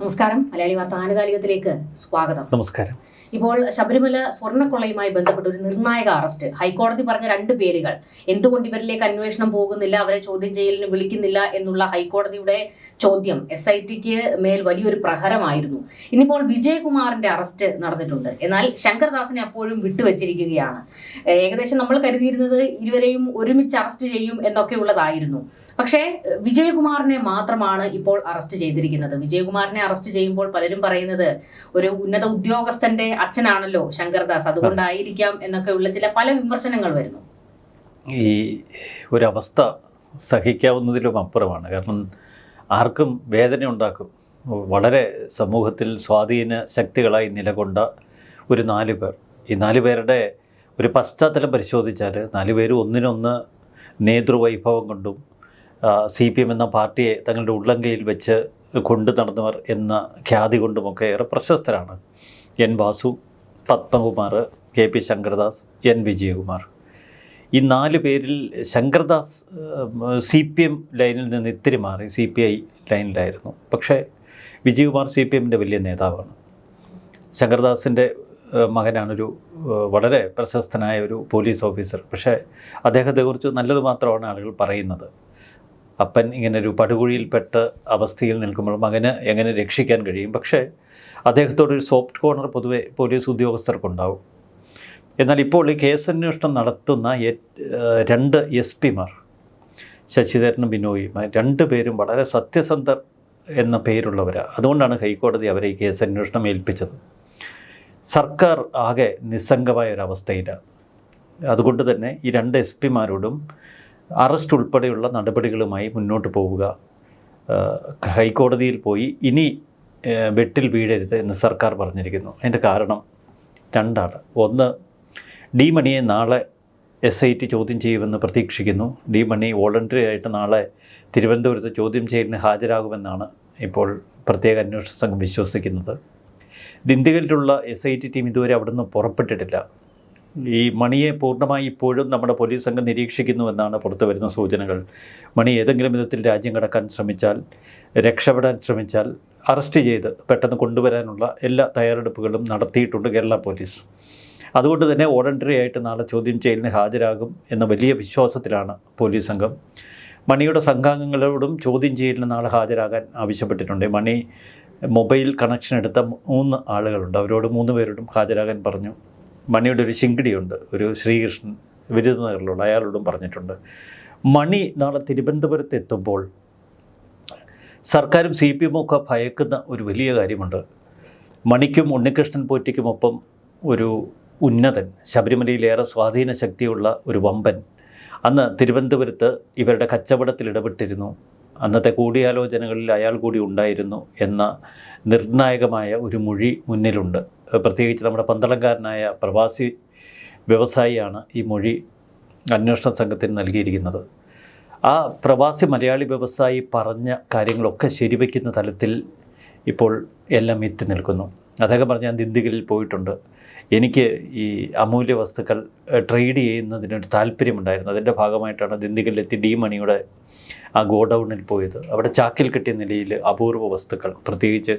നമസ്കാരം. മലയാളി വാർത്ത ആനുകാലികത്തിലേക്ക് സ്വാഗതം. നമസ്കാരം. ഇപ്പോൾ ശബരിമല സ്വർണക്കൊള്ളയുമായി ബന്ധപ്പെട്ട ഒരു നിർണായക അറസ്റ്റ്. ഹൈക്കോടതി പറഞ്ഞ രണ്ട് പേരുകൾ. എന്തുകൊണ്ട് ഇവരിലേക്ക് അന്വേഷണം പോകുന്നില്ല? അവരെ ചോദ്യം ചെയ്യലിന് വിളിക്കുന്നില്ല എന്നുള്ള ഹൈക്കോടതിയുടെ ചോദ്യം എസ് ഐ ടിക്ക് മേൽ വലിയൊരു പ്രഹരമായിരുന്നു. ഇനിയിപ്പോൾ വിജയകുമാറിന്റെ അറസ്റ്റ് നടന്നിട്ടുണ്ട്. എന്നാൽ ശങ്കർദാസിനെ അപ്പോഴും വിട്ടുവച്ചിരിക്കുകയാണ്. ഏകദേശം നമ്മൾ കരുതിയിരുന്നത് ഇരുവരെയും ഒരുമിച്ച് അറസ്റ്റ് ചെയ്യും എന്നൊക്കെ ഉള്ളതായിരുന്നു. പക്ഷേ വിജയകുമാറിനെ മാത്രമാണ് ഇപ്പോൾ അറസ്റ്റ് ചെയ്തിരിക്കുന്നത്. വിജയകുമാറിനെ അറസ്റ്റ് ചെയ്യുമ്പോൾ പലരും പറയുന്നത് ഒരു ഉന്നത ഉദ്യോഗസ്ഥന്റെ അച്ഛനാണല്ലോ ശങ്കർദാസ് അതുകൊണ്ടായിരിക്കാം എന്നൊക്കെ ഉള്ള ചില പല വിമർശനങ്ങൾ വരുന്നു. ഈ ഒരവസ്ഥ സഹിക്കാവുന്നതിലും അപ്പുറമാണ്. കാരണം ആർക്കും വേദന ഉണ്ടാക്കും. വളരെ സമൂഹത്തിൽ സ്വാധീന ശക്തികളായി നിലകൊണ്ട ഒരു നാല് പേർ. ഈ നാല് പേരുടെ ഒരു പശ്ചാത്തലം പരിശോധിച്ചാൽ നാല് പേരും ഒന്നിനൊന്ന് നേതൃവൈഭവം കൊണ്ടും സി പി എം എന്ന പാർട്ടിയെ തങ്ങളുടെ ഉള്ളങ്കയിൽ വെച്ച് കൊണ്ടു നടന്നവർ എന്ന ഖ്യാതി കൊണ്ടുമൊക്കെ ഏറെ പ്രശസ്തരാണ്. N Vasu Padmakumar K P Sankardas N Vijayakumar. ഈ നാല് പേരിൽ ശങ്കർദാസ് സി പി എം ലൈനിൽ നിന്ന് ഇത്തിരി മാറി സി പി ഐ ലൈനിലായിരുന്നു. പക്ഷേ വിജയകുമാർ സി പി എമ്മിന്റെ വലിയ നേതാവാണ്. ശങ്കർദാസിന്റെ മകനാണൊരു വളരെ പ്രശസ്തനായ ഒരു പോലീസ് ഓഫീസർ. പക്ഷേ അദ്ദേഹത്തെക്കുറിച്ച് നല്ലത് മാത്രമാണ് ആളുകൾ പറയുന്നത്. അപ്പൻ ഇങ്ങനെ ഒരു പടുകുഴിയിൽപ്പെട്ട അവസ്ഥയിൽ നിൽക്കുമ്പോൾ മകന് എങ്ങനെ രക്ഷിക്കാൻ കഴിയും? പക്ഷേ അദ്ദേഹത്തോടൊരു സോഫ്റ്റ് കോർണർ പൊതുവെ പോലീസ് ഉദ്യോഗസ്ഥർക്കുണ്ടാവും. എന്നാൽ ഇപ്പോൾ ഈ കേസന്വേഷണം നടത്തുന്ന രണ്ട് എസ് പിമാർ ശശിധരനും ബിനോയും രണ്ട് പേരും വളരെ സത്യസന്ധർ എന്ന പേരുള്ളവരാണ് അതുകൊണ്ടാണ് ഹൈക്കോടതി അവരെ ഈ കേസന്വേഷണം ഏൽപ്പിച്ചത്. സർക്കാർ ആകെ നിസ്സംഗമായ ഒരവസ്ഥയിലാണ്. അതുകൊണ്ട് തന്നെ ഈ രണ്ട് എസ് പിമാരോടും അറസ്റ്റ് ഉൾപ്പെടെയുള്ള നടപടികളുമായി മുന്നോട്ട് പോവുക. ഹൈക്കോടതിയിൽ പോയി ഇനി വെട്ടിൽ വീഴരുത് എന്ന് സർക്കാർ പറഞ്ഞിരിക്കുന്നു. അതിന്റെ കാരണം രണ്ടാണ്. ഒന്ന് ഡി മണിയെ നാളെ എസ് ഐ ടി ചോദ്യം ചെയ്യുമെന്ന് പ്രതീക്ഷിക്കുന്നു. ഡി മണി വോളണ്ടറി ആയിട്ട് നാളെ തിരുവനന്തപുരത്ത് ചോദ്യം ചെയ്യലിന് ഹാജരാകുമെന്നാണ് ഇപ്പോൾ പ്രത്യേക അന്വേഷണ സംഘം വിശ്വസിക്കുന്നത്. ദിന്ദിഗലിലുള്ള എസ് ഐ ടി ടീം ഇതുവരെ അവിടുന്ന് പുറപ്പെട്ടിട്ടില്ല. ഈ മണിയെ പൂർണമായി ഇപ്പോഴും നമ്മുടെ പോലീസ് സംഘം നിരീക്ഷിക്കുന്നുവെന്നാണ് പുറത്തു വരുന്ന സൂചനകൾ. മണി ഏതെങ്കിലും വിധത്തിൽ രാജ്യം കടക്കാൻ ശ്രമിച്ചാൽ രക്ഷപ്പെടാൻ ശ്രമിച്ചാൽ അറസ്റ്റ് ചെയ്ത് പെട്ടെന്ന് കൊണ്ടുവരാനുള്ള എല്ലാ തയ്യാറെടുപ്പുകളും നടത്തിയിട്ടുണ്ട് കേരള പോലീസ്. അതുകൊണ്ട് തന്നെ വോളണ്ടറി ആയിട്ട് നാളെ ചോദ്യം ചെയ്യലിന് ഹാജരാകും എന്ന വലിയ വിശ്വാസത്തിലാണ് പോലീസ് സംഘം. മണിയുടെ സംഘാംഗങ്ങളോടും ചോദ്യം ചെയ്യലിന് നാളെ ഹാജരാകാൻ ആവശ്യപ്പെട്ടിട്ടുണ്ട്. മണി മൊബൈൽ കണക്ഷൻ എടുത്ത മൂന്ന് ആളുകളുണ്ട്. അവരോട് മൂന്ന് പേരോടും ഹാജരാകാൻ പറഞ്ഞു. മണിയുടെ ഒരു ശിങ്കിടിയുണ്ട്. ഒരു ശ്രീകൃഷ്ണൻ വിരുദ്ധനഗറിലുള്ള അയാളോടും പറഞ്ഞിട്ടുണ്ട് മണി നാളെ തിരുവനന്തപുരത്ത് എത്തുമ്പോൾ സർക്കാരും സി പി എമ്മും ഒക്കെ ഭയക്കുന്ന ഒരു വലിയ കാര്യമുണ്ട്. മണിക്കും ഉണ്ണികൃഷ്ണൻ പോറ്റിക്കുമൊപ്പം ഒരു ഉന്നതൻ ശബരിമലയിലേറെ സ്വാധീന ശക്തിയുള്ള ഒരു വമ്പൻ അന്ന് തിരുവനന്തപുരത്ത് ഇവരുടെ കച്ചവടത്തിൽ ഇടപെട്ടിരുന്നു. അന്നത്തെ കൂടിയാലോചനകളിൽ അയാൾ കൂടി ഉണ്ടായിരുന്നു എന്ന നിർണായകമായ ഒരു മൊഴി മുന്നിലുണ്ട്. പ്രത്യേകിച്ച് നമ്മുടെ പന്തളംകാരനായ പ്രവാസി വ്യവസായിയാണ് ഈ മൊഴി അന്വേഷണ സംഘത്തിന് നൽകിയിരിക്കുന്നത്. ആ പ്രവാസി മലയാളി വ്യവസായി പറഞ്ഞ കാര്യങ്ങളൊക്കെ ശരിവയ്ക്കുന്ന തലത്തിൽ ഇപ്പോൾ എല്ലാം എത്തി നിൽക്കുന്നു. അദ്ദേഹം പറഞ്ഞ ഞാൻ ദിന്ദിഗലിൽ പോയിട്ടുണ്ട്. എനിക്ക് ഈ അമൂല്യ വസ്തുക്കൾ ട്രേഡ് ചെയ്യുന്നതിനൊരു താല്പര്യമുണ്ടായിരുന്നു. അതിന്റെ ഭാഗമായിട്ടാണ് ദിന്ദിഗലിലെത്തി ഡി മണിയുടെ ആ ഗോഡൗണിൽ പോയത്. അവിടെ ചാക്കിൽ കിട്ടിയ നിലയിൽ അപൂർവ വസ്തുക്കൾ. പ്രത്യേകിച്ച്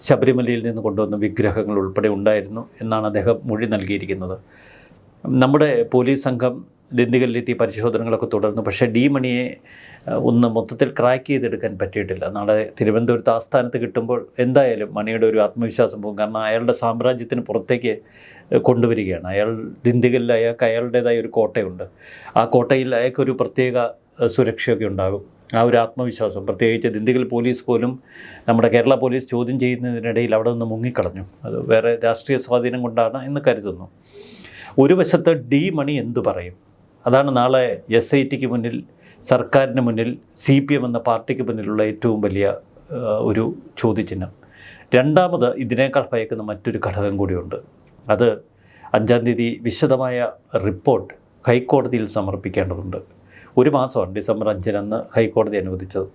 ശബരിമലയിൽ നിന്ന് കൊണ്ടുവന്ന വിഗ്രഹങ്ങൾ ഉൾപ്പെടെ ഉണ്ടായിരുന്നു എന്നാണ് അദ്ദേഹം മൊഴി നൽകിയിരിക്കുന്നത്. നമ്മുടെ പോലീസ് സംഘം ദിന്ദിഗലിലെത്തി പരിശോധനകളൊക്കെ തുടർന്നു. പക്ഷേ ഡി മണിയെ ഒന്ന് മൊത്തത്തിൽ ക്രാക്ക് ചെയ്തെടുക്കാൻ പറ്റിയിട്ടില്ല. നാളെ തിരുവനന്തപുരത്ത് ആസ്ഥാനത്ത് കിട്ടുമ്പോൾ എന്തായാലും മണിയുടെ ഒരു ആത്മവിശ്വാസം പോകും. കാരണം അയാളുടെ സാമ്രാജ്യത്തിന് പുറത്തേക്ക് കൊണ്ടുവരികയാണ്. അയാൾ ദിന്ദിഗലിൽ അയാൾക്ക് അയാളുടേതായ ഒരു കോട്ടയുണ്ട്. ആ കോട്ടയിൽ അയാൾക്കൊരു പ്രത്യേക സുരക്ഷയൊക്കെ ഉണ്ടാകും. ആ ഒരു ആത്മവിശ്വാസം. പ്രത്യേകിച്ച് ദിണ്ടിഗൽ പോലീസ് പോലും നമ്മുടെ കേരള പോലീസ് ചോദ്യം ചെയ്യുന്നതിനിടയിൽ അവിടെ നിന്ന് മുങ്ങിക്കളഞ്ഞു. അത് വേറെ രാഷ്ട്രീയ സ്വാധീനം കൊണ്ടാണ് എന്ന് കരുതുന്നു. ഒരു വശത്ത് ഡി മണി എന്തു പറയും? അതാണ് നാളെ എസ് ഐ ടിക്ക് മുന്നിൽ സർക്കാരിന് മുന്നിൽ സി പി എം എന്ന പാർട്ടിക്ക് മുന്നിലുള്ള ഏറ്റവും വലിയ ഒരു ചോദ്യചിഹ്നം. രണ്ടാമത് ഇതിനേക്കാൾ ഭയക്കുന്ന മറ്റൊരു ഘടകം കൂടിയുണ്ട്. അത് അഞ്ചാം തീയതി വിശദമായ റിപ്പോർട്ട് ഹൈക്കോടതിയിൽ സമർപ്പിക്കേണ്ടതുണ്ട്. ഒരു മാസമാണ് ഡിസംബർ അഞ്ചിനന്ന് ഹൈക്കോടതി അനുവദിച്ചത്.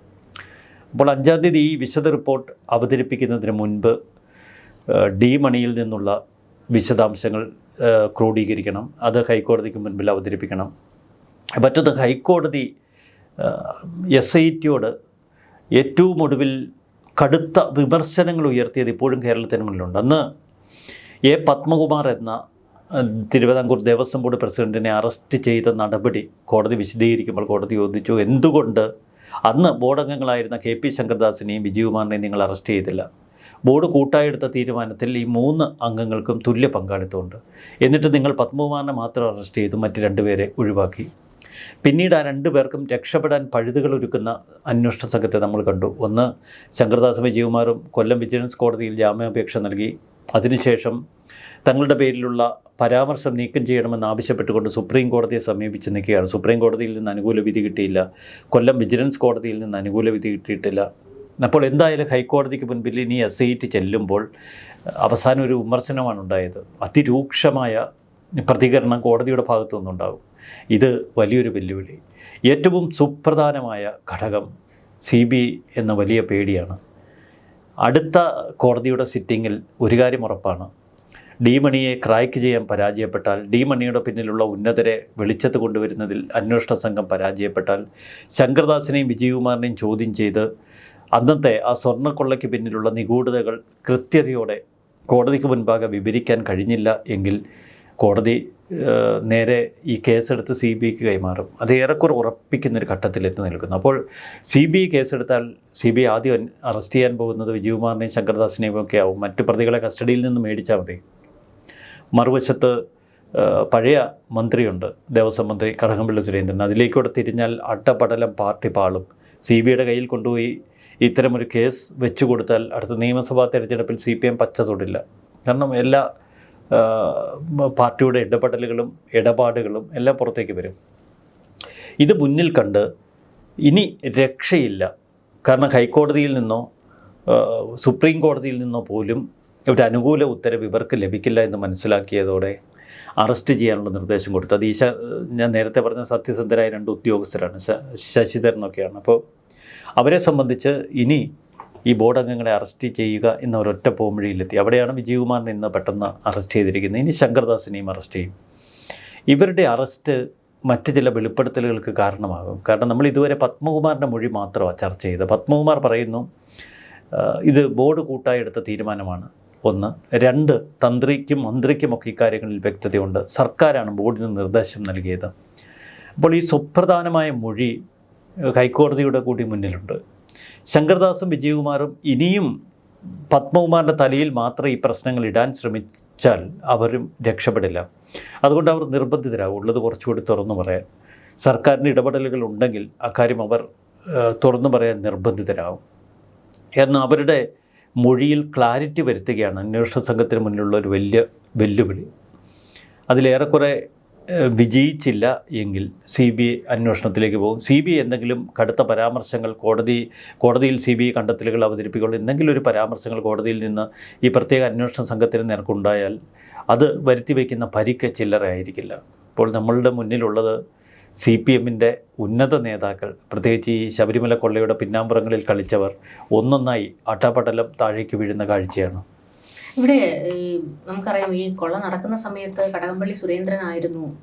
അപ്പോൾ അഞ്ചാം തീയതി ഈ വിശദ റിപ്പോർട്ട് അവതരിപ്പിക്കുന്നതിന് മുൻപ് ഡി മണിയിൽ നിന്നുള്ള വിശദാംശങ്ങൾ ക്രോഡീകരിക്കണം. അത് ഹൈക്കോടതിക്ക് മുൻപിൽ അവതരിപ്പിക്കണം. മറ്റൊന്ന് ഹൈക്കോടതി എസ് ഐ ടിയോട് ഏറ്റവും ഒടുവിൽ കടുത്ത വിമർശനങ്ങൾ ഉയർത്തിയത് ഇപ്പോഴും കേരളത്തിന് മുന്നിലുണ്ട്. അന്ന് എ പത്മകുമാർ എന്ന തിരുവിതാംകൂർ ദേവസ്വം ബോർഡ് പ്രസിഡന്റിനെ അറസ്റ്റ് ചെയ്ത നടപടി കോടതി വിശദീകരിക്കുമ്പോൾ കോടതി ചോദിച്ചു എന്തുകൊണ്ട്? അന്ന് ബോർഡ് അംഗങ്ങളായിരുന്ന കെ പി ശങ്കർദാസിനെയും വിജയകുമാറിനെയും നിങ്ങൾ അറസ്റ്റ് ചെയ്തില്ല. ബോർഡ് കൂട്ടായെടുത്ത തീരുമാനത്തിൽ ഈ മൂന്ന് അംഗങ്ങൾക്കും തുല്യ പങ്കാളിത്തമുണ്ട്. എന്നിട്ട് നിങ്ങൾ പത്മകുമാറിനെ മാത്രം അറസ്റ്റ് ചെയ്തു മറ്റ് രണ്ടുപേരെ ഒഴിവാക്കി. പിന്നീട് ആ രണ്ടു പേർക്കും രക്ഷപ്പെടാൻ പഴുതുകൾ ഒരുക്കുന്ന അന്വേഷണ സംഘത്തെ നമ്മൾ കണ്ടു. ഒന്ന് ശങ്കർദാസ് വിജയകുമാറും കൊല്ലം വിജിലൻസ് കോടതിയിൽ ജാമ്യാപേക്ഷ നൽകി. അതിനുശേഷം തങ്ങളുടെ പേരിലുള്ള പരാമർശം നീക്കം ചെയ്യണമെന്ന് ആവശ്യപ്പെട്ടുകൊണ്ട് സുപ്രീം കോടതിയെ സമീപിച്ച് നിൽക്കുകയാണ്. സുപ്രീം കോടതിയിൽ നിന്ന് അനുകൂല വിധി കിട്ടിയില്ല. കൊല്ലം വിജിലൻസ് കോടതിയിൽ നിന്ന് അനുകൂല വിധി കിട്ടിയിട്ടില്ല. അപ്പോൾ എന്തായാലും ഹൈക്കോടതിക്ക് മുൻപിൽ ഇനി എസ് ഐ ടി ചെല്ലുമ്പോൾ അവസാനം ഒരു വിമർശനമാണ് ഉണ്ടായത്. അതിരൂക്ഷമായ പ്രതികരണം കോടതിയുടെ ഭാഗത്തു നിന്നുണ്ടാകും. ഇത് വലിയൊരു വെല്ലുവിളി. ഏറ്റവും സുപ്രധാനമായ ഘടകം സി ബി എന്ന വലിയ പേടിയാണ്. അടുത്ത കോടതിയുടെ സിറ്റിങ്ങിൽ ഒരു കാര്യം ഉറപ്പാണ്. ഡി മണിയെ ക്രാക്ക് ചെയ്യാൻ പരാജയപ്പെട്ടാൽ ഡി മണിയുടെ പിന്നിലുള്ള ഉന്നതരെ വെളിച്ചത്ത് കൊണ്ടുവരുന്നതിൽ അന്വേഷണ സംഘം പരാജയപ്പെട്ടാൽ ശങ്കർദാസിനെയും വിജയകുമാറിനെയും ചോദ്യം ചെയ്ത് അന്നത്തെ ആ സ്വർണക്കൊള്ളയ്ക്ക് പിന്നിലുള്ള നിഗൂഢതകൾ കൃത്യതയോടെ കോടതിക്ക് മുൻപാകെ വിവരിക്കാൻ കഴിഞ്ഞില്ല എങ്കിൽ കോടതി നേരെ ഈ കേസെടുത്ത് സി ബി ഐക്ക് കൈമാറും. അത് ഏറെക്കുറെ ഉറപ്പിക്കുന്നൊരു ഘട്ടത്തിലെത്തി നിൽക്കുന്നു. അപ്പോൾ സി ബി ഐ കേസെടുത്താൽ സി ബി ഐ ആദ്യം അറസ്റ്റ് ചെയ്യാൻ പോകുന്നത് വിജയകുമാറിനെയും ശങ്കർദാസിനെയും ഒക്കെ ആവും. മറ്റു പ്രതികളെ കസ്റ്റഡിയിൽ നിന്ന് മേടിച്ചാൽ മതി. മറുവശത്ത് പഴയ മന്ത്രിയുണ്ട് ദേവസ്വം മന്ത്രി കടകംപള്ളി സുരേന്ദ്രൻ. അതിലേക്കൂടെ തിരിഞ്ഞാൽ അട്ടപടലം പാർട്ടി പാളും. സി ബി ഐയുടെ കയ്യിൽ കൊണ്ടുപോയി ഇത്തരമൊരു കേസ് വെച്ചു കൊടുത്താൽ അടുത്ത നിയമസഭാ തെരഞ്ഞെടുപ്പിൽ സി പി എം പച്ച തൊടില്ല. കാരണം എല്ലാ പാർട്ടിയുടെ ഇടപെടലുകളും ഇടപാടുകളും എല്ലാം പുറത്തേക്ക് വരും. ഇത് മുന്നിൽ കണ്ട് ഇനി രക്ഷയില്ല. കാരണം ഹൈക്കോടതിയിൽ നിന്നോ സുപ്രീം കോടതിയിൽ നിന്നോ പോലും ഒരു അനുകൂല ഉത്തരവ് ഇവർക്ക് ലഭിക്കില്ല എന്ന് മനസ്സിലാക്കിയതോടെ അറസ്റ്റ് ചെയ്യാനുള്ള നിർദ്ദേശം കൊടുത്തു. അത് ഈ ശ- ഞാൻ നേരത്തെ പറഞ്ഞ സത്യസന്ധരായ രണ്ട് ഉദ്യോഗസ്ഥരാണ് ശശിധരനൊക്കെയാണ്. അപ്പോൾ അവരെ സംബന്ധിച്ച് ഇനി ഈ ബോർഡ് അംഗങ്ങളെ അറസ്റ്റ് ചെയ്യുക എന്ന ഒരൊറ്റ പോംവഴിയിലെത്തി. അവിടെയാണ് വിജയകുമാറിനെ ഇന്ന് പെട്ടെന്ന് അറസ്റ്റ് ചെയ്തിരിക്കുന്നത്. ഇനി ശങ്കർദാസിനെയും അറസ്റ്റ് ചെയ്യും. ഇവരുടെ അറസ്റ്റ് മറ്റ് ചില വെളിപ്പെടുത്തലുകൾക്ക് കാരണമാകും. കാരണം നമ്മൾ ഇതുവരെ പത്മകുമാറിന്റെ മൊഴി മാത്രമാണ് ചർച്ച ചെയ്തത്. പത്മകുമാർ പറയുന്നു ഇത് ബോർഡ് കൂട്ടായെടുത്ത തീരുമാനമാണ്. ഒന്ന്. രണ്ട് തന്ത്രിക്കും മന്ത്രിക്കുമൊക്കെ ഇക്കാര്യങ്ങളിൽ വ്യക്തതയുണ്ട്. സർക്കാരാണ് ബോർഡിന് നിർദ്ദേശം നൽകിയത്. അപ്പോൾ ഈ സുപ്രധാനമായ മൊഴി ഹൈക്കോടതിയുടെ കൂടി മുന്നിലുണ്ട്. ശങ്കർദാസും വിജയകുമാറും ഇനിയും പത്മകുമാറിന്റെ തലയിൽ മാത്രം ഈ പ്രശ്നങ്ങൾ ഇടാൻ ശ്രമിച്ചാൽ അവരും രക്ഷപ്പെടില്ല. അതുകൊണ്ട് അവർ നിർബന്ധിതരാകും ഉള്ളത് കുറച്ചുകൂടി തുറന്നു പറയാൻ. സർക്കാരിന്റെ ഇടപെടലുകൾ ഉണ്ടെങ്കിൽ അക്കാര്യം അവർ തുറന്നു പറയാൻ നിർബന്ധിതരാകും കാരണം അവരുടെ മൊഴിയിൽ ക്ലാരിറ്റി വരുത്തുകയാണ് അന്വേഷണ സംഘത്തിന് മുന്നിലുള്ള ഒരു വലിയ വെല്ലുവിളി. അതിലേറെക്കുറെ വിജയിച്ചില്ല എങ്കിൽ സി ബി ഐ അന്വേഷണത്തിലേക്ക് പോകും. സി ബി ഐ എന്തെങ്കിലും കടുത്ത പരാമർശങ്ങൾ കോടതി കോടതിയിൽ സി ബി ഐ കണ്ടെത്തലുകൾ അവതരിപ്പിക്കുമ്പോൾ എന്തെങ്കിലും ഒരു പരാമർശങ്ങൾ കോടതിയിൽ നിന്ന് ഈ പ്രത്യേക അന്വേഷണ സംഘത്തിന് നേർക്കുണ്ടായാൽ അത് വരുത്തി വയ്ക്കുന്ന പരിക്ക് ചില്ലറയായിരിക്കില്ല. ഇപ്പോൾ നമ്മളുടെ മുന്നിലുള്ളത് സി പി എമ്മിന്റെ ഉന്നത നേതാക്കൾ പ്രത്യേകിച്ച് ഈ ശബരിമല കൊള്ളയുടെ പിന്നാമ്പുറങ്ങളിൽ കളിച്ചവർ ഒന്നൊന്നായി അട്ടപടലം താഴേക്ക് വീഴുന്ന കാഴ്ചയാണ്. ഇവിടെ നമുക്കറിയാം ഈ കൊള്ള നടക്കുന്ന സമയത്ത് കടകംപള്ളി സുരേന്ദ്രനായിരുന്നു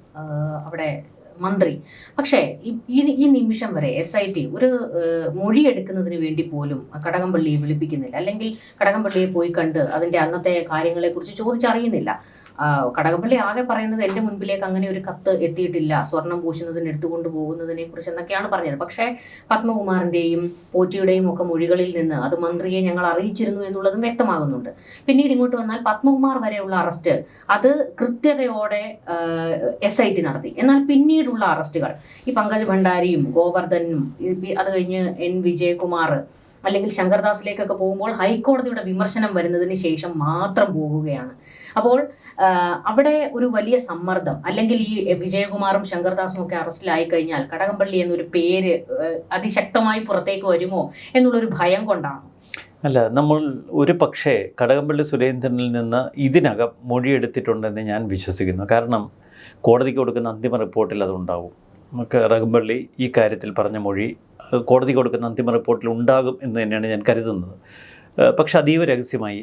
അവിടെ മന്ത്രി. പക്ഷേ ഈ- നിമിഷം വരെ എസ് ഐ ടി ഒരു മൊഴി മൊഴിയെടുക്കുന്നതിന് വേണ്ടി പോലും കടകംപള്ളിയെ വിളിപ്പിക്കുന്നില്ല. അല്ലെങ്കിൽ കടകംപള്ളിയെ പോയി കണ്ട് അതിന്റെ അന്നത്തെ കാര്യങ്ങളെക്കുറിച്ച് ചോദിച്ചറിയുന്നില്ല. ആ, കടകംപള്ളി ആകെ പറയുന്നത് എന്റെ മുൻപിലേക്ക് അങ്ങനെ ഒരു കത്ത് എത്തിയിട്ടില്ല. സ്വർണം പൂശുന്നതിന് എടുത്തുകൊണ്ട് പോകുന്നതിനെ കുറിച്ച് എന്നൊക്കെയാണ് പറഞ്ഞത്. പക്ഷേ പത്മകുമാറിന്റെയും പോറ്റിയുടെയും ഒക്കെ മൊഴികളിൽ നിന്ന് അത് മന്ത്രിയെ ഞങ്ങൾ അറിയിച്ചിരുന്നു എന്നുള്ളതും വ്യക്തമാകുന്നുണ്ട്. പിന്നീട് ഇങ്ങോട്ട് വന്നാൽ പത്മകുമാർ വരെയുള്ള അറസ്റ്റ് അത് കൃത്യതയോടെ എസ് ഐ ടി നടത്തി. എന്നാൽ പിന്നീടുള്ള അറസ്റ്റുകൾ ഈ പങ്കജ് ഭണ്ഡാരിയും ഗോവർദ്ധനും അത് കഴിഞ്ഞ് എൻ വിജയകുമാർ അല്ലെങ്കിൽ ശങ്കർദാസിലേക്കൊക്കെ പോകുമ്പോൾ ഹൈക്കോടതിയുടെ വിമർശനം വരുന്നതിന് ശേഷം മാത്രം പോകുകയാണ്. അപ്പോൾ അവിടെ ഒരു വലിയ സമ്മർദ്ദം. അല്ലെങ്കിൽ ഈ വിജയകുമാറും ശങ്കർദാസും ഒക്കെ അറസ്റ്റിലായി കഴിഞ്ഞാൽ കടകംപള്ളി എന്നൊരു പേര് അതിശക്തമായി പുറത്തേക്ക് വരുമോ എന്നുള്ളൊരു ഭയം കൊണ്ടാണ്. അല്ല നമ്മൾ ഒരു പക്ഷേ കടകംപള്ളി സുരേന്ദ്രനിൽ നിന്ന് ഇതിനകം മൊഴിയെടുത്തിട്ടുണ്ടെന്ന് ഞാൻ വിശ്വസിക്കുന്നു. കാരണം കോടതിക്ക് കൊടുക്കുന്ന അന്തിമ റിപ്പോർട്ടിൽ അതുണ്ടാവും. കടകംപള്ളി ഈ കാര്യത്തിൽ പറഞ്ഞ മൊഴി കോടതി കൊടുക്കുന്ന അന്തിമ റിപ്പോർട്ടിൽ ഉണ്ടാകും എന്ന് തന്നെയാണ് ഞാൻ കരുതുന്നത്. പക്ഷേ അതീവ രഹസ്യമായി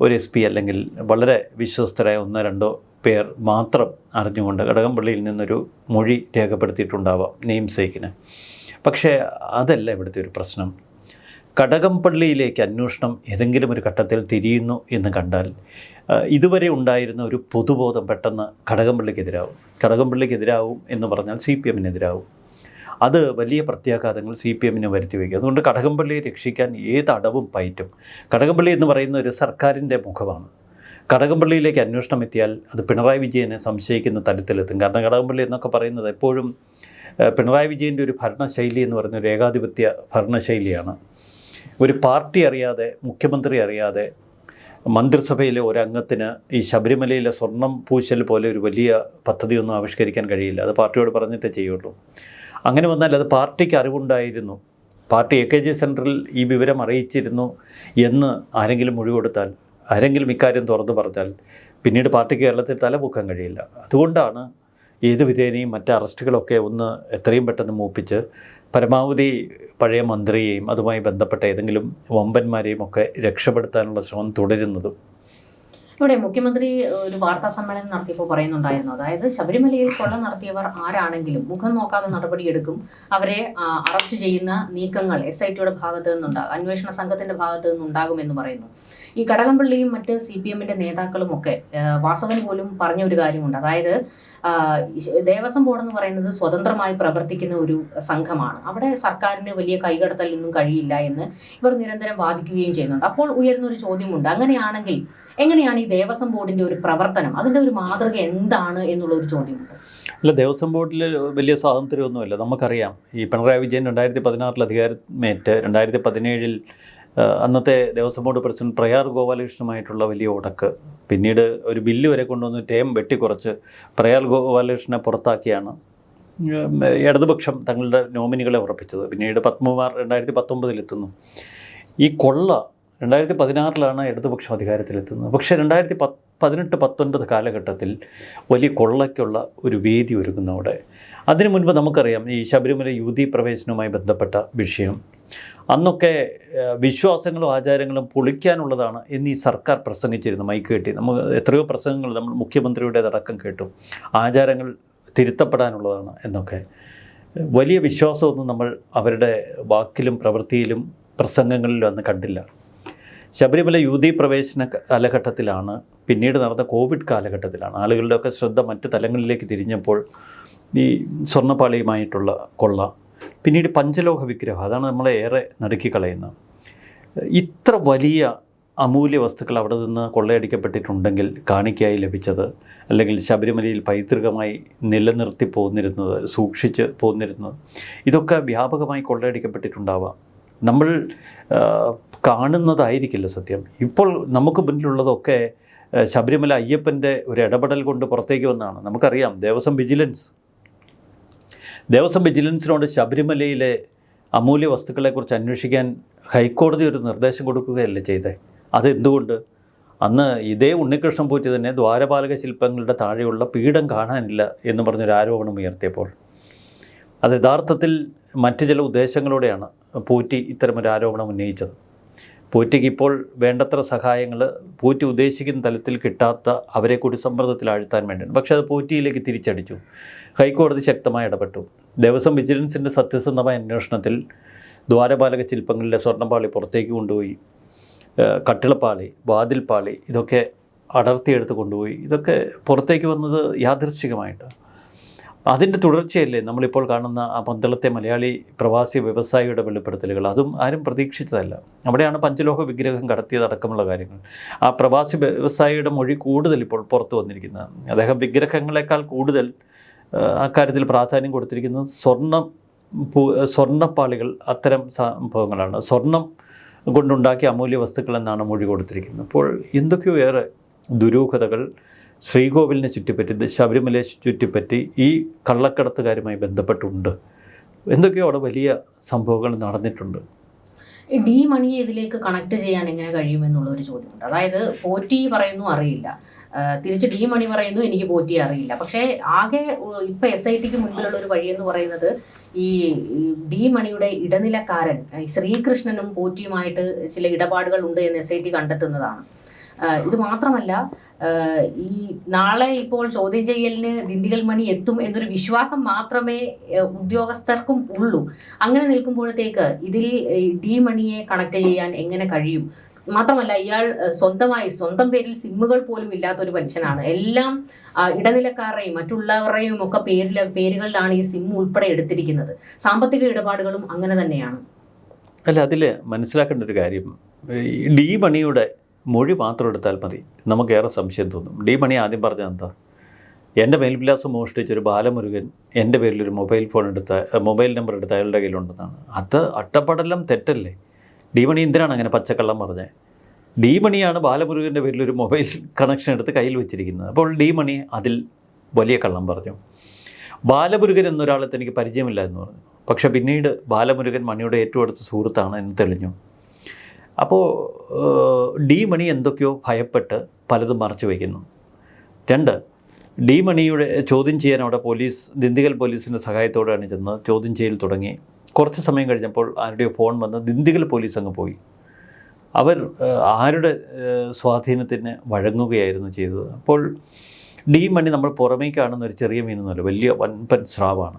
ഒരു എസ് പി അല്ലെങ്കിൽ വളരെ വിശ്വസ്തരായ ഒന്നോ രണ്ടോ പേർ മാത്രം അറിഞ്ഞുകൊണ്ട് കടകംപള്ളിയിൽ നിന്നൊരു മൊഴി രേഖപ്പെടുത്തിയിട്ടുണ്ടാവാം നെയിം സേക്കിന് പക്ഷേ അതല്ല ഇവിടുത്തെ ഒരു പ്രശ്നം. കടകംപള്ളിയിലേക്ക് അന്വേഷണം ഏതെങ്കിലും ഒരു ഘട്ടത്തിൽ തിരിയുന്നു എന്ന് കണ്ടാൽ ഇതുവരെ ഉണ്ടായിരുന്ന ഒരു പൊതുബോധം പെട്ടെന്ന് കടകംപള്ളിക്കെതിരാവും. കടകംപള്ളിക്കെതിരാവും എന്ന് പറഞ്ഞാൽ സി പി എമ്മിനെതിരാവും. അത് വലിയ പ്രത്യാഘാതങ്ങൾ സി പി എമ്മിന് വരുത്തി വയ്ക്കും. അതുകൊണ്ട് കടകംപള്ളിയെ രക്ഷിക്കാൻ ഏത് അടവും പയറ്റും. കടകംപള്ളി എന്ന് പറയുന്ന ഒരു സർക്കാരിന്റെ മുഖമാണ്. കടകംപള്ളിയിലേക്ക് അന്വേഷണം എത്തിയാൽ അത് പിണറായി വിജയനെ സംശയിക്കുന്ന തലത്തിലെത്തും കാരണം കടകംപള്ളി എന്നൊക്കെ പറയുന്നത് എപ്പോഴും പിണറായി വിജയന്റെ ഒരു ഭരണശൈലി എന്ന് പറയുന്ന ഒരു ഏകാധിപത്യ ഭരണശൈലിയാണ്. ഒരു പാർട്ടി അറിയാതെ മുഖ്യമന്ത്രി അറിയാതെ മന്ത്രിസഭയിലെ ഒരംഗത്തിന് ഈ ശബരിമലയിലെ സ്വർണം പൂശൽ പോലെ ഒരു വലിയ പദ്ധതിയൊന്നും ആവിഷ്കരിക്കാൻ കഴിയില്ല. അത് പാർട്ടിയോട് പറഞ്ഞിട്ടേ ചെയ്യുള്ളൂ. അങ്ങനെ വന്നാൽ അത് പാർട്ടിക്ക് അറിവുണ്ടായിരുന്നു. പാർട്ടി എ കെ ജി സെന്ററിൽ ഈ വിവരം അറിയിച്ചിരുന്നു എന്ന് ആരെങ്കിലും മൊഴി കൊടുത്താൽ ആരെങ്കിലും ഇക്കാര്യം തുറന്നു പറഞ്ഞാൽ പിന്നീട് പാർട്ടി കേരളത്തിൽ തലപൊക്കാൻ കഴിയില്ല. അതുകൊണ്ടാണ് ഏത് വിധേനയും മറ്റ് അറസ്റ്റുകളൊക്കെ ഒന്ന് എത്രയും പെട്ടെന്ന് മൂപ്പിച്ച് പരമാവധി പഴയ മന്ത്രിയെയും അതുമായി ബന്ധപ്പെട്ട ഏതെങ്കിലും വമ്പന്മാരെയും ഒക്കെ രക്ഷപ്പെടുത്താനുള്ള ശ്രമം തുടരുന്നതും ഇവിടെ മുഖ്യമന്ത്രി ഒരു വാർത്താ സമ്മേളനം നടത്തിയപ്പോൾ പറയുന്നുണ്ടായിരുന്നു. അതായത് ശബരിമലയിൽ കൊള്ള നടത്തിയവർ ആരാണെങ്കിലും മുഖം നോക്കാതെ നടപടിയെടുക്കും അവരെ അറസ്റ്റ് ചെയ്യുന്ന നീക്കങ്ങൾ എസ് ഐ ടിയുടെ ഭാഗത്ത് നിന്നുണ്ടാകും അന്വേഷണ സംഘത്തിന്റെ ഭാഗത്ത് നിന്നുണ്ടാകുമെന്ന് പറയുന്നു. ഈ കടകംപള്ളിയും മറ്റ് സി പി എമ്മിന്റെ നേതാക്കളും ഒക്കെ വാസവൻ പോലും പറഞ്ഞ ഒരു കാര്യമുണ്ട്. അതായത് ദേവസ്വം ബോർഡ് എന്ന് പറയുന്നത് സ്വതന്ത്രമായി പ്രവർത്തിക്കുന്ന ഒരു സംഘമാണ്. അവിടെ സർക്കാരിന് വലിയ കൈകടത്തലൊന്നും കഴിയില്ല എന്ന് ഇവർ നിരന്തരം വാദിക്കുകയും ചെയ്യുന്നുണ്ട്. അപ്പോൾ ഉയർന്ന ഒരു ചോദ്യമുണ്ട്. അങ്ങനെയാണെങ്കിൽ എങ്ങനെയാണ് ഈ ദേവസ്വം ബോർഡിന്റെ ഒരു പ്രവർത്തനം? അതിന്റെ ഒരു മാതൃക എന്താണ് എന്നുള്ള ഒരു ചോദ്യമുണ്ട്. അല്ല ദേവസ്വം ബോർഡിൽ വലിയ സ്വാതന്ത്ര്യമൊന്നുമില്ല. നമുക്കറിയാം. ഈ പിണറായി വിജയൻ രണ്ടായിരത്തി പതിനാറിൽ അധികാരമേറ്റ് രണ്ടായിരത്തി പതിനേഴിൽ അന്നത്തെ ദേവസ്വം ബോർഡ് പ്രസിഡന്റ് പ്രയാർ ഗോപാലകൃഷ്ണനുമായിട്ടുള്ള വലിയ ഉടക്ക് പിന്നീട് ഒരു ബില്ല് വരെ കൊണ്ടുവന്ന് ടേം വെട്ടിക്കുറച്ച് പ്രയാർ ഗോപാലകൃഷ്ണനെ പുറത്താക്കിയാണ് ഇടതുപക്ഷം തങ്ങളുടെ നോമിനികളെ ഉറപ്പിച്ചത്. പിന്നീട് പത്മകുമാർ രണ്ടായിരത്തി പത്തൊമ്പതിലെത്തുന്നു ഈ കൊള്ള രണ്ടായിരത്തി പതിനാറിലാണ് ഇടതുപക്ഷം അധികാരത്തിലെത്തുന്നത് പക്ഷേ രണ്ടായിരത്തി പത്ത് പതിനെട്ട് പത്തൊൻപത് കാലഘട്ടത്തിൽ വലിയ കൊള്ളയ്ക്കുള്ള ഒരു വേദി ഒരുക്കുന്നു അവിടെ. അതിനു മുൻപ് നമുക്കറിയാം ഈ ശബരിമല യുവതി പ്രവേശനവുമായി ബന്ധപ്പെട്ട വിഷയം. അന്നൊക്കെ വിശ്വാസങ്ങളും ആചാരങ്ങളും പൊളിക്കാനുള്ളതാണ് എന്നീ സർക്കാർ പ്രസംഗിച്ചിരുന്നു മൈക്ക് കെട്ടി. നമ്മൾ എത്രയോ പ്രസംഗങ്ങൾ നമ്മൾ മുഖ്യമന്ത്രിയുടേതടക്കം കേട്ടു. ആചാരങ്ങൾ തിരുത്തപ്പെടാനുള്ളതാണ് എന്നൊക്കെ. വലിയ വിശ്വാസമൊന്നും നമ്മൾ അവരുടെ വാക്കിലും പ്രവൃത്തിയിലും പ്രസംഗങ്ങളിലും അന്ന് കണ്ടില്ല. ശബരിമല യുവതി പ്രവേശന കാലഘട്ടത്തിലാണ് പിന്നീട് നടന്ന കോവിഡ് കാലഘട്ടത്തിലാണ്. ആളുകളുടെയൊക്കെ ശ്രദ്ധ മറ്റ് തലങ്ങളിലേക്ക് തിരിഞ്ഞപ്പോൾ ഈ സ്വർണപ്പാളിയുമായിട്ടുള്ള കൊള്ള പിന്നീട് പഞ്ചലോഹ വിഗ്രഹം അതാണ് നമ്മളെ ഏറെ നടുക്കി കളയുന്നത്. ഇത്ര വലിയ അമൂല്യ വസ്തുക്കൾ അവിടെ നിന്ന് കൊള്ളയടിക്കപ്പെട്ടിട്ടുണ്ടെങ്കിൽ കാണിക്കായി ലഭിച്ചത് അല്ലെങ്കിൽ ശബരിമലയിൽ പൈതൃകമായി നിലനിർത്തി പോന്നിരുന്നത് സൂക്ഷിച്ച് പോന്നിരുന്നത് ഇതൊക്കെ വ്യാപകമായി കൊള്ളയടിക്കപ്പെട്ടിട്ടുണ്ടാവാം. നമ്മൾ കാണുന്നതായിരിക്കില്ല സത്യം. ഇപ്പോൾ നമുക്ക് മുന്നിലുള്ളതൊക്കെ ശബരിമല അയ്യപ്പന്റെ ഒരു ഇടപെടൽ കൊണ്ട് പുറത്തേക്ക് വന്നതാണ്. നമുക്കറിയാം ദേവസ്വം വിജിലൻസ്. ദേവസ്വം വിജിലൻസിനോട് ശബരിമലയിലെ അമൂല്യ വസ്തുക്കളെക്കുറിച്ച് അന്വേഷിക്കാൻ ഹൈക്കോടതി ഒരു നിർദ്ദേശം കൊടുക്കുകയല്ലേ ചെയ്തേ? അതെന്തുകൊണ്ട്? അന്ന് ഇതേ ഉണ്ണികൃഷ്ണൻ പോറ്റി തന്നെ ദ്വാരപാലക ശില്പങ്ങളുടെ താഴെയുള്ള പീഠം കാണാനില്ല എന്ന് പറഞ്ഞൊരു ആരോപണം ഉയർത്തിയപ്പോൾ. അത് യഥാർത്ഥത്തിൽ മറ്റ് ചില ഉദ്ദേശങ്ങളോടെയാണ് പോറ്റി ഇത്തരമൊരു ആരോപണം ഉന്നയിച്ചത്. പോറ്റിക്ക് ഇപ്പോൾ വേണ്ടത്ര സഹായങ്ങൾ പൂറ്റി ഉദ്ദേശിക്കുന്ന തലത്തിൽ കിട്ടാത്ത അവരെ കൂടി സമ്മർദ്ദത്തിൽ ആഴ്ത്താൻ വേണ്ടിയാണ്. പക്ഷേ അത് പൂറ്റിയിലേക്ക് തിരിച്ചടിച്ചു. ഹൈക്കോടതി ശക്തമായി ഇടപെട്ടു. ദേവസ്വം വിജിലൻസിന്റെ സത്യസന്ധമായ അന്വേഷണത്തിൽ ദ്വാരപാലക ശില്പങ്ങളിലെ സ്വർണപ്പാളി പുറത്തേക്ക് കൊണ്ടുപോയി. കട്ടിളപ്പാളി വാതിൽപ്പാളി ഇതൊക്കെ അടർത്തിയെടുത്ത് കൊണ്ടുപോയി. ഇതൊക്കെ പുറത്തേക്ക് വന്നത് യാദൃശ്ചികമായിട്ടാണ്. അതിന്റെ തുടർച്ചയല്ലേ നമ്മളിപ്പോൾ കാണുന്ന ആ പന്തളത്തെ മലയാളി പ്രവാസി വ്യവസായിയുടെ വെളിപ്പെടുത്തലുകൾ? അതും ആരും പ്രതീക്ഷിച്ചതല്ല. അവിടെയാണ് പഞ്ചലോഹ വിഗ്രഹം കടത്തിയതടക്കമുള്ള കാര്യങ്ങൾ. ആ പ്രവാസി വ്യവസായിയുടെ മൊഴി കൂടുതൽ ഇപ്പോൾ പുറത്തു വന്നിരിക്കുന്നത് അദ്ദേഹം വിഗ്രഹങ്ങളെക്കാൾ കൂടുതൽ അക്കാര്യത്തിൽ പ്രാധാന്യം കൊടുത്തിരിക്കുന്നത് സ്വർണം പൂ- സ്വർണപ്പാളികൾ അത്തരം സംഭവങ്ങളാണ്. സ്വർണം കൊണ്ടുണ്ടാക്കിയ അമൂല്യ വസ്തുക്കൾ എന്നാണ് മൊഴി കൊടുത്തിരിക്കുന്നത്. അപ്പോൾ എന്തൊക്കെയോ ഏറെ ദുരൂഹതകൾ ശ്രീകോവിലിനെ ചുറ്റിപ്പറ്റി ശബരിമലയെ ചുറ്റിപ്പറ്റി ഈ കള്ളക്കടത്തുകാരുമായി ബന്ധപ്പെട്ടുണ്ട്. എന്തൊക്കെയോ അവിടെ വലിയ സംഭവങ്ങൾ നടന്നിട്ടുണ്ട്. ഈ ഡി മണിയെ ഇതിലേക്ക് കണക്ട് ചെയ്യാൻ എങ്ങനെ കഴിയുമെന്നുള്ള ഒരു ചോദ്യമുണ്ട്. അതായത് പോറ്റി പറയുന്നു അറിയില്ല. തിരിച്ച് ഡി മണി പറയുന്നു എനിക്ക് പോറ്റി അറിയില്ല. പക്ഷേ ആകെ ഇപ്പൊ എസ് ഐ ടിക്ക് മുൻപിലുള്ള ഒരു വഴി എന്ന് പറയുന്നത് ഈ ഡി മണിയുടെ ഇടനിലക്കാരൻ ശ്രീകൃഷ്ണനും പോറ്റിയുമായിട്ട് ചില ഇടപാടുകൾ ഉണ്ട് എന്ന് എസ് ഐ ടി കണ്ടെത്തുന്നതാണ്. ഇത് മാത്രമല്ല ഈ നാളെ ഇപ്പോൾ ചോദ്യം ചെയ്യലിന് ദിണ്ടികൽ മണി എത്തും എന്നൊരു വിശ്വാസം മാത്രമേ ഉദ്യോഗസ്ഥർക്കും ഉള്ളൂ. അങ്ങനെ നിൽക്കുമ്പോഴത്തേക്ക് ഇതിൽ ഡി മണിയെ കണക്ട് ചെയ്യാൻ എങ്ങനെ കഴിയും? മാത്രമല്ല ഇയാൾ സ്വന്തമായി സ്വന്തം പേരിൽ സിമ്മുകൾ പോലും ഇല്ലാത്ത ഒരു മനുഷ്യനാണ്. എല്ലാം ഇടനിലക്കാരുടെയും മറ്റുള്ളവരുടെയും ഒക്കെ പേരിൽ പേരുകളിലാണ് ഈ സിം ഉൾപ്പെടെ എടുത്തിരിക്കുന്നത്. സാമ്പത്തിക ഇടപാടുകളും അങ്ങനെ തന്നെയാണ്. അല്ല അതിൽ മനസ്സിലാക്കേണ്ട ഒരു കാര്യം ഡി മണിയുടെ മൊഴി മാത്രം എടുത്താൽ മതി. നമുക്കേറെ സംശയം തോന്നും. ഡി മണി ആദ്യം പറഞ്ഞത് എന്താ? എന്റെ മേൽവിലാസം മോഷ്ടിച്ചൊരു ബാലമുരുകൻ എന്റെ പേരിൽ ഒരു മൊബൈൽ ഫോൺ എടുത്ത മൊബൈൽ നമ്പർ എടുത്ത് അയാളുടെ കയ്യിലുണ്ടെന്നാണ്. അത് അട്ടപ്പടലം തെറ്റല്ലേ? ഡി മണി എന്തിനാണ് അങ്ങനെ പച്ചക്കള്ളം പറഞ്ഞത് ഡി മണിയാണ് ബാലമുരുകന്റെ ഒരു മൊബൈൽ കണക്ഷൻ എടുത്ത് കയ്യിൽ വെച്ചിരിക്കുന്നത്. അപ്പോൾ ഡി മണി അതിൽ വലിയ കള്ളം പറഞ്ഞു. ബാലമുരുകൻ എന്നൊരാളെ തനിക്ക് പരിചയമില്ല എന്ന് പറഞ്ഞു. പക്ഷേ പിന്നീട് ബാലമുരുകൻ മണിയുടെ ഏറ്റവും അടുത്ത സുഹൃത്താണ് എന്ന് തെളിഞ്ഞു. അപ്പോൾ ഡി മണി എന്തൊക്കെയോ ഭയപ്പെട്ട് പലതും മറച്ചു വയ്ക്കുന്നു. രണ്ട് ഡി മണിയുടെ ചോദ്യം ചെയ്യാൻ അവിടെ പോലീസ് ദിന്തികൽ പോലീസിന്റെ സഹായത്തോടെയാണ് ചെന്ന് ചോദ്യം ചെയ്യൽ തുടങ്ങി. കുറച്ച് സമയം കഴിഞ്ഞപ്പോൾ ആരുടെയോ ഫോൺ വന്ന് ദിന്തികൽ പോലീസ് അങ്ങ് പോയി. അവർ ആരുടെ സ്വാധീനത്തിന് വഴങ്ങുകയായിരുന്നു ചെയ്തത്. അപ്പോൾ ഡി മണി നമ്മൾ പുറമേ കാണുന്ന ഒരു ചെറിയ മീനൊന്നുമല്ല വലിയ വൻപൻ സ്രാവാണ്.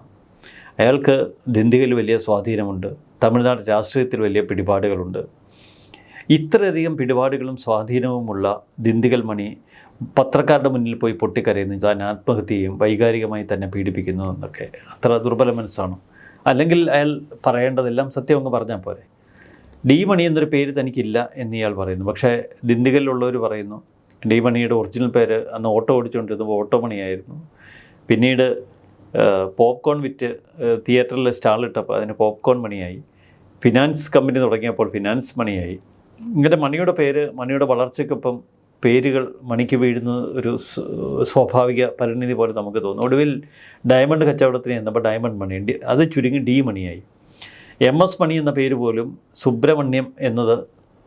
അയാൾക്ക് ദിന്ദിഗൽ വലിയ സ്വാധീനമുണ്ട്. തമിഴ്നാട് രാഷ്ട്രീയത്തിൽ വലിയ പിടിപാടുകളുണ്ട്. ഇത്രയധികം പിടിപാടുകളും സ്വാധീനവുമുള്ള ദിന്തികൽ മണി പത്രക്കാരുടെ മുന്നിൽ പോയി പൊട്ടിക്കരയുന്നു. താൻ ആത്മഹത്യയും വൈകാരികമായി തന്നെ പീഡിപ്പിക്കുന്നു എന്നൊക്കെ. അത്ര ദുർബല മനസ്സാണ്? അല്ലെങ്കിൽ അയാൾ പറയേണ്ടതെല്ലാം സത്യം അങ്ങ് പറഞ്ഞാൽ പോരെ. ഡി മണി എന്നൊരു പേര് തനിക്കില്ല എന്ന് ഇയാൾ പറയുന്നു. പക്ഷേ ദിന്തികലിലുള്ളവർ പറയുന്നു ഡി മണിയുടെ ഒറിജിനൽ പേര് അന്ന് ഓട്ടോ ഓടിച്ചുകൊണ്ടിരുന്നപ്പോൾ ഓട്ടോ മണിയായിരുന്നു. പിന്നീട് പോപ്കോൺ വിറ്റ് തിയേറ്ററിൽ സ്റ്റാളിട്ടപ്പോൾ അതിന് പോപ്കോൺ മണിയായി. ഫിനാൻസ് കമ്പനി തുടങ്ങിയപ്പോൾ ഫിനാൻസ് മണിയായി. ഇങ്ങനെ മണിയുടെ പേര് മണിയുടെ വളർച്ചയ്ക്കൊപ്പം പേരുകൾ മണിക്ക് വീഴുന്ന ഒരു സ്വാഭാവിക പരിണിതി പോലെ നമുക്ക് തോന്നും. ഒടുവിൽ ഡയമണ്ട് കച്ചവടത്തിന് ചെന്നപ്പോൾ ഡയമണ്ട് മണി അത് ചുരുങ്ങി ഡി മണിയായി. എം എസ് മണി എന്ന പേര് പോലും സുബ്രഹ്മണ്യം എന്നത്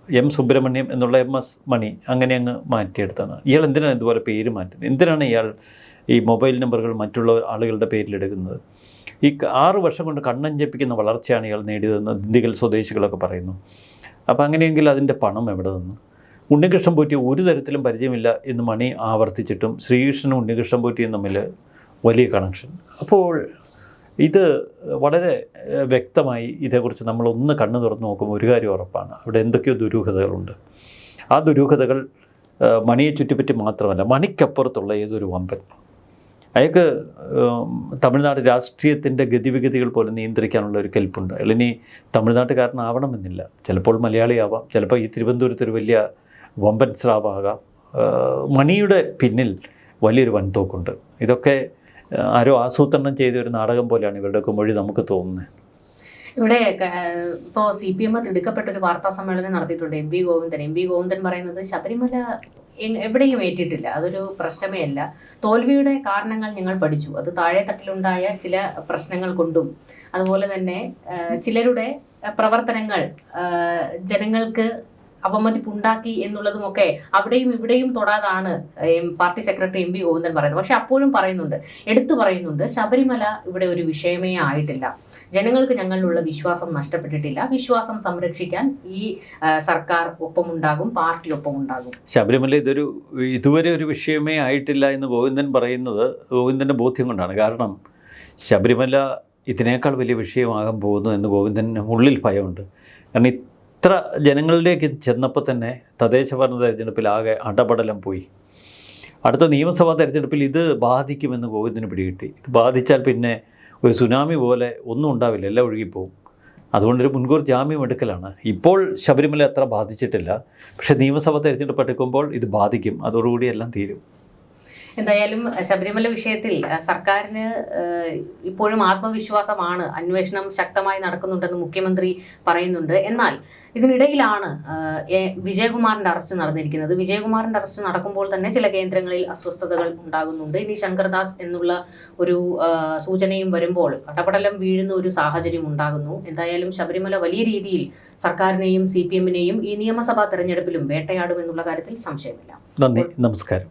എം സുബ്രഹ്മണ്യം എന്നുള്ള എം എസ് മണി അങ്ങനെ അങ്ങ് മാറ്റിയെടുത്താണ്. ഇയാൾ എന്തിനാണ് ഇതുപോലെ പേര് മാറ്റുന്നത്? എന്തിനാണ് ഇയാൾ ഈ മൊബൈൽ നമ്പറുകൾ മറ്റുള്ള ആളുകളുടെ പേരിലെടുക്കുന്നത്? ഈ ആറ് വർഷം കൊണ്ട് കണ്ണഞ്ചപ്പിക്കുന്ന വളർച്ചയാണ് ഇയാൾ നേടിയതെന്ന് ദിന്ദിഗൽ സ്വദേശികളൊക്കെ പറയുന്നു. അപ്പോൾ അങ്ങനെയെങ്കിൽ അതിന്റെ പണം എവിടെ നിന്ന്? ഉണ്ണികൃഷ്ണൻ പോറ്റി ഒരു തരത്തിലും പരിചയമില്ല എന്ന് മണി ആവർത്തിച്ചിട്ടും ശ്രീകൃഷ്ണനും ഉണ്ണികൃഷ്ണൻ പോറ്റിയും തമ്മിൽ വലിയ കണക്ഷൻ അപ്പോൾ ഇത് വളരെ വ്യക്തമായി ഇതേക്കുറിച്ച് നമ്മളൊന്ന് കണ്ണു തുറന്ന് നോക്കുമ്പോൾ ഒരു കാര്യം ഉറപ്പാണ്. അവിടെ എന്തൊക്കെയോ ദുരൂഹതകളുണ്ട്. ആ ദുരൂഹതകൾ മണിയെ ചുറ്റിപ്പറ്റി മാത്രമല്ല മണിക്കപ്പുറത്തുള്ള ഏതൊരു വമ്പൻ അയാൾക്ക് തമിഴ്നാട് രാഷ്ട്രീയത്തിന്റെ ഗതിവിഗതികൾ പോലും നിയന്ത്രിക്കാനുള്ള ഒരു കെൽപ്പുണ്ട്. അയാൾ ഇനി തമിഴ്നാട്ടുകാരനാവണമെന്നില്ല. ചിലപ്പോൾ മലയാളിയാവാം ചിലപ്പോൾ ഈ തിരുവനന്തപുരത്ത് ഒരു വലിയ വമ്പൻ സ്രാവാകാം മണിയുടെ പിന്നിൽ വലിയൊരു വൻതോക്കുണ്ട്. ഇതൊക്കെ ആരോ ആസൂത്രണം ചെയ്ത ഒരു നാടകം പോലെയാണ് ഇവരുടെയൊക്കെ മൊഴി നമുക്ക് തോന്നുന്നത്. ഇവിടെ ഇപ്പോൾ സി പി എം തിടുക്കപ്പെട്ട ഒരു വാർത്താ സമ്മേളനം നടത്തിയിട്ടുണ്ട്. M V Govindan. M V Govindan പറയുന്നത് ശബരിമല എവിടെയും ഏറ്റിട്ടില്ല. അതൊരു പ്രശ്നമേ അല്ല. തോൽവിയുടെ കാരണങ്ങൾ ഞങ്ങൾ പഠിച്ചു. അത് താഴെ തട്ടിലുണ്ടായ ചില പ്രശ്നങ്ങൾ കൊണ്ടും അതുപോലെ തന്നെ ചിലരുടെ പ്രവർത്തനങ്ങൾ ജനങ്ങൾക്ക് അവമതിപ്പുണ്ടാക്കി എന്നുള്ളതുമൊക്കെ അവിടെയും ഇവിടെയും തൊടാതാണ് party secretary M P Govindan പറയുന്നത്. പക്ഷെ അപ്പോഴും പറയുന്നുണ്ട് എടുത്തു പറയുന്നുണ്ട് ശബരിമല ഇവിടെ ഒരു വിഷയമേ ആയിട്ടില്ല. ജനങ്ങൾക്ക് ഞങ്ങളിലുള്ള വിശ്വാസം നഷ്ടപ്പെട്ടിട്ടില്ല. വിശ്വാസം സംരക്ഷിക്കാൻ ഈ സർക്കാർ ഒപ്പമുണ്ടാകും പാർട്ടി ഒപ്പമുണ്ടാകും. ശബരിമല ഇതൊരു ഇതുവരെ ഒരു വിഷയമേ ആയിട്ടില്ല എന്ന് ഗോവിന്ദൻ പറയുന്നത് ഗോവിന്ദന്റെ ബോധ്യം കൊണ്ടാണ്. കാരണം ശബരിമല ഇതിനേക്കാൾ വലിയ വിഷയമാകാൻ പോകുന്നു എന്ന് ഗോവിന്ദന് ഉള്ളിൽ ഭയമുണ്ട്. കാരണം ഇത്ര ജനങ്ങളിലേക്ക് ചെന്നപ്പോൾ തന്നെ തദ്ദേശ ഭരണ തെരഞ്ഞെടുപ്പിൽ ആകെ അടപടലം പോയി. അടുത്ത നിയമസഭാ തെരഞ്ഞെടുപ്പിൽ ഇത് ബാധിക്കുമെന്ന് ഗോവിന്ദന് പിടികിട്ടി. ഇത് ബാധിച്ചാൽ പിന്നെ ഒരു സുനാമി പോലെ ഒന്നും ഉണ്ടാവില്ല എല്ലാം ഒഴുകിപ്പോവും. അതുകൊണ്ടൊരു മുൻകൂർ ജാമ്യം എടുക്കലാണ്. ഇപ്പോൾ ശബരിമല അത്ര ബാധിച്ചിട്ടില്ല. പക്ഷേ നിയമസഭാ തെരഞ്ഞെടുപ്പ് എടുക്കുമ്പോൾ ഇത് ബാധിക്കും. അതോടുകൂടി എല്ലാം തീരും. എന്തായാലും ശബരിമല വിഷയത്തിൽ സർക്കാരിന് ഇപ്പോഴും ആത്മവിശ്വാസമാണ് അന്വേഷണം ശക്തമായി നടക്കുന്നുണ്ടെന്ന് മുഖ്യമന്ത്രി പറയുന്നുണ്ട്. എന്നാൽ ഇതിനിടയിലാണ് വിജയകുമാറിന്റെ അറസ്റ്റ് നടന്നിരിക്കുന്നത്. വിജയകുമാറിന്റെ അറസ്റ്റ് നടക്കുമ്പോൾ തന്നെ ചില കേന്ദ്രങ്ങളിൽ അസ്വസ്ഥതകൾ ഉണ്ടാകുന്നുണ്ട്. ഇനി ശങ്കർദാസ് എന്നുള്ള ഒരു സൂചനയും വരുമ്പോൾ കടപടലം വീഴുന്ന ഒരു സാഹചര്യം ഉണ്ടാകുന്നു. എന്തായാലും ശബരിമല വലിയ രീതിയിൽ സർക്കാരിനെയും സി പി എമ്മിനെയും ഈ നിയമസഭാ തെരഞ്ഞെടുപ്പിലും വേട്ടയാടുമെന്നുള്ള കാര്യത്തിൽ സംശയമില്ല. നന്ദി. നമസ്കാരം.